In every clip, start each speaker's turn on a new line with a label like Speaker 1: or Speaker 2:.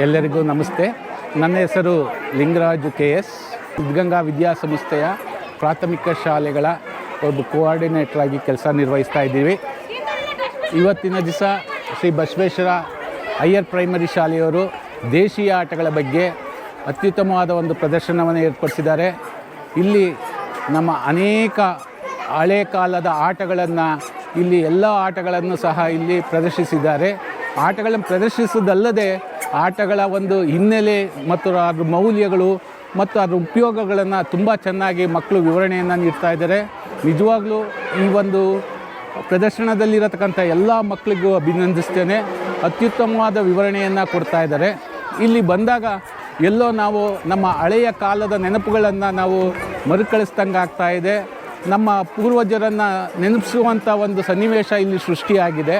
Speaker 1: ಎಲ್ಲರಿಗೂ ನಮಸ್ತೆ. ನನ್ನ ಹೆಸರು ಲಿಂಗರಾಜು ಕೆ ಎಸ್. ಸಿದ್ಧಗಂಗಾ ವಿದ್ಯಾಸಂಸ್ಥೆಯ ಪ್ರಾಥಮಿಕ ಶಾಲೆಗಳ ಒಬ್ಬ ಕೋಆರ್ಡಿನೇಟರ್ ಆಗಿ ಕೆಲಸ ನಿರ್ವಹಿಸ್ತಾ ಇದ್ದೀವಿ. ಇವತ್ತಿನ ದಿವಸ ಶ್ರೀ ಬಸವೇಶ್ವರ ಹೈಯರ್ ಪ್ರೈಮರಿ ಶಾಲೆಯವರು ದೇಶೀಯ ಆಟಗಳ ಬಗ್ಗೆ ಅತ್ಯುತ್ತಮವಾದ ಒಂದು ಪ್ರದರ್ಶನವನ್ನು ಏರ್ಪಡಿಸಿದ್ದಾರೆ. ಇಲ್ಲಿ ನಮ್ಮ ಅನೇಕ ಹಳೆ ಕಾಲದ ಆಟಗಳನ್ನು, ಇಲ್ಲಿ ಎಲ್ಲ ಆಟಗಳನ್ನು ಸಹ ಇಲ್ಲಿ ಪ್ರದರ್ಶಿಸಿದ್ದಾರೆ. ಆಟಗಳನ್ನು ಪ್ರದರ್ಶಿಸುವುದಲ್ಲದೆ ಆಟಗಳ ಒಂದು ಹಿನ್ನೆಲೆ ಮತ್ತು ಅದ್ರ ಮೌಲ್ಯಗಳು ಮತ್ತು ಅದರ ಉಪಯೋಗಗಳನ್ನು ತುಂಬ ಚೆನ್ನಾಗಿ ಮಕ್ಕಳು ವಿವರಣೆಯನ್ನು ನೀಡ್ತಾ ಇದ್ದಾರೆ. ನಿಜವಾಗ್ಲೂ ಈ ಒಂದು ಪ್ರದರ್ಶನದಲ್ಲಿರತಕ್ಕಂಥ ಎಲ್ಲ ಮಕ್ಕಳಿಗೂ ಅಭಿನಂದಿಸ್ತೇನೆ. ಅತ್ಯುತ್ತಮವಾದ ವಿವರಣೆಯನ್ನು ಕೊಡ್ತಾ ಇದ್ದಾರೆ. ಇಲ್ಲಿ ಬಂದಾಗ ಎಲ್ಲೋ ನಾವು ನಮ್ಮ ಹಳೆಯ ಕಾಲದ ನೆನಪುಗಳನ್ನು ನಾವು ಮರುಕಳಿಸ್ದಂಗೆ ಆಗ್ತಾ ಇದೆ. ನಮ್ಮ ಪೂರ್ವಜರನ್ನು ನೆನಪಿಸುವಂಥ ಒಂದು ಸನ್ನಿವೇಶ ಇಲ್ಲಿ ಸೃಷ್ಟಿಯಾಗಿದೆ.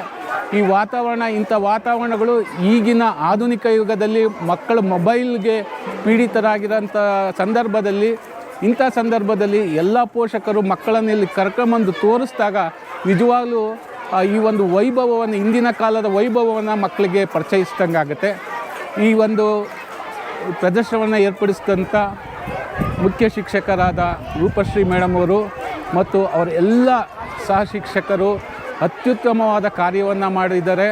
Speaker 1: ಈ ವಾತಾವರಣ, ಇಂಥ ವಾತಾವರಣಗಳು ಈಗಿನ ಆಧುನಿಕ ಯುಗದಲ್ಲಿ ಮಕ್ಕಳು ಮೊಬೈಲ್ಗೆ ಪೀಡಿತರಾಗಿರೋಂಥ ಸಂದರ್ಭದಲ್ಲಿ, ಇಂಥ ಸಂದರ್ಭದಲ್ಲಿ ಎಲ್ಲ ಪೋಷಕರು ಮಕ್ಕಳನ್ನು ಇಲ್ಲಿ ಕರ್ಕೊಂಬಂದು ತೋರಿಸಿದಾಗ ನಿಜವಾಗಲೂ ಈ ಒಂದು ವೈಭವವನ್ನು ಇಂದಿನ ಕಾಲದ ವೈಭವವನ್ನು ಮಕ್ಕಳಿಗೆ ಪರಿಚಯಿಸ್ದಂಗೆ ಆಗುತ್ತೆ. ಈ ಒಂದು ಪ್ರದರ್ಶನವನ್ನು ಏರ್ಪಡಿಸಿದಂಥ ಮುಖ್ಯ ಶಿಕ್ಷಕರಾದ ರೂಪಶ್ರೀ ಮೇಡಮ್ ಅವರು ಮತ್ತು ಅವರ ಎಲ್ಲ ಸಹ ಶಿಕ್ಷಕರು ಅತ್ಯುತ್ತಮವಾದ ಕಾರ್ಯವನ್ನು ಮಾಡಿದ್ದಾರೆ.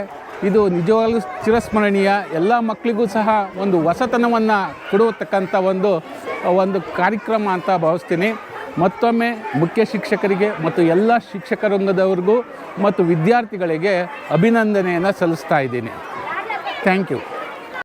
Speaker 1: ಇದು ನಿಜವಾಗಲೂ ಚಿರಸ್ಮರಣೀಯ. ಎಲ್ಲ ಮಕ್ಕಳಿಗೂ ಸಹ ಒಂದು ಹೊಸತನವನ್ನು ಕೊಡತಕ್ಕಂಥ ಒಂದು ಒಂದು ಕಾರ್ಯಕ್ರಮ ಅಂತ ಭಾವಿಸ್ತೀನಿ. ಮತ್ತೊಮ್ಮೆ ಮುಖ್ಯ ಶಿಕ್ಷಕರಿಗೆ ಮತ್ತು ಎಲ್ಲ ಶಿಕ್ಷಕರಂಗದವ್ರಿಗೂ ಮತ್ತು ವಿದ್ಯಾರ್ಥಿಗಳಿಗೆ ಅಭಿನಂದನೆಯನ್ನು ಸಲ್ಲಿಸ್ತಾ ಇದ್ದೀನಿ. Thank you.